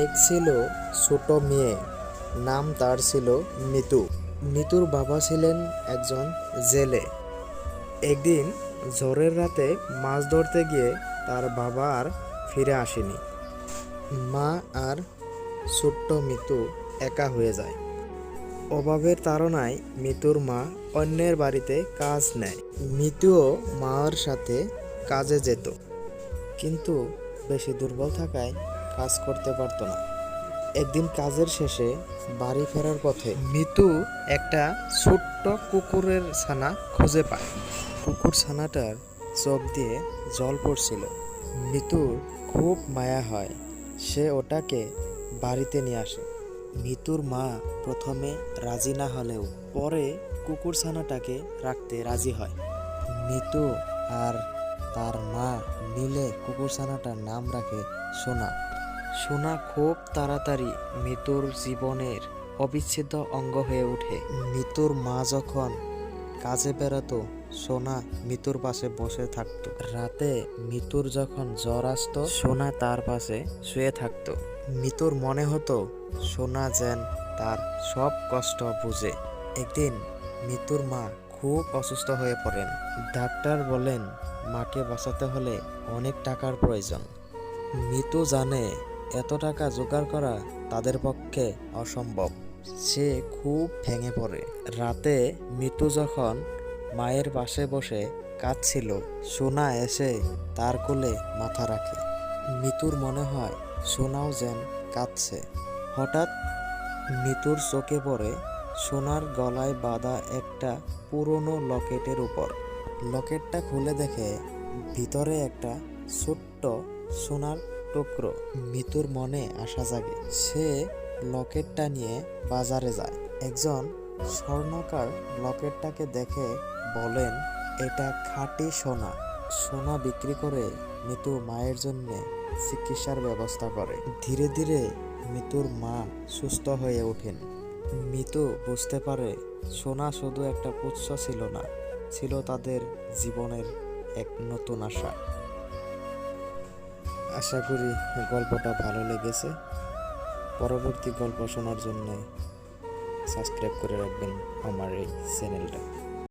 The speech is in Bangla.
এক ছিল ছোট মেয়ে, নাম তার ছিল মিতু। মিতুর বাবা ছিলেন একজন জেলে। একদিন ঝড়ের রাতে মাছ ধরতে গিয়ে তার বাবা আর ফিরে আসেনি। মা আর ছোট্ট মিতু একা হয়ে যায়। অভাবের তাড়নায় মিতুর মা অন্যের বাড়িতে কাজ নেয়। মিতুও মার সাথে কাজে যেত, কিন্তু বেশি দুর্বল থাকায় কাজ করতে পারতো না। একদিন কাজের শেষে বাড়ি ফেরার পথে মিতু একটা ছোট্ট কুকুরের ছানা খুঁজে পায়। কুকুর ছানাটার চোখ দিয়ে জল পড়ছিল। মিতুর খুব মায়া হয়। সে ওটাকে বাড়িতে নিয়ে আসে। মিতুর মা প্রথমে রাজি না হলেও পরে কুকুর ছানাটাকে রাখতে রাজি হয়। মিতু আর তার মা মিলে কুকুর ছানাটার নাম রাখে সোনা। সোনা খুব তাড়াতাড়ি মিতুর জীবনের অবিচ্ছেদ্য অঙ্গ হয়ে ওঠে। মিতুর মা যখন কাজে বেরোতো, সোনা মিতুর পাশে বসে থাকতো। রাতে মিতুর যখন জ্বর আসতো, সোনা তার পাশে শুয়ে থাকতো। মিতুর মনে হতো, সোনা যেন তার সব কষ্ট বুঝে। একদিন মিতুর মা খুব অসুস্থ হয়ে পড়েন। ডাক্তার বলেন, মাকে বাঁচাতে হলে অনেক টাকার প্রয়োজন। মিতু জানে এত টাকা জোগাড় করা তাদের পক্ষে অসম্ভব। সে খুব ভেঙে পড়ে। রাতে মিতু যখন মায়ের পাশে বসে কাঁদছিল, সোনা এসে তার কোলে মাথা রাখে। মিতুর মনে হয় সোনাও যেন কাঁদছে। হঠাৎ মিতুর চোখে পড়ে সোনার গলায় বাঁধা একটা পুরনো লকেটের উপর। লকেটটা খুলে দেখে ভিতরে একটা ছোট্ট সোনার টুকরো মিতুর মনে আশা জাগে। সে লকেটটা নিয়ে বাজারে যায়। একজন স্বর্ণকার লকেটটাকে দেখে বলেন, এটা খাঁটি সোনা। সোনা বিক্রি করে মিতু মায়ের জন্য চিকিৎসার ব্যবস্থা করে। ধীরে ধীরে মিতুর মা সুস্থ হয়ে ওঠেন। মিতু বুঝতে পারে সোনা শুধু একটা পুচ্ছ ছিল না, ছিল তাদের জীবনের এক নতুন আশা। আশা করি গল্পটা ভালো লেগেছে। পরবর্তী গল্প শোনার জন্য সাবস্ক্রাইব করে রাখবেন আমার এই চ্যানেলটা।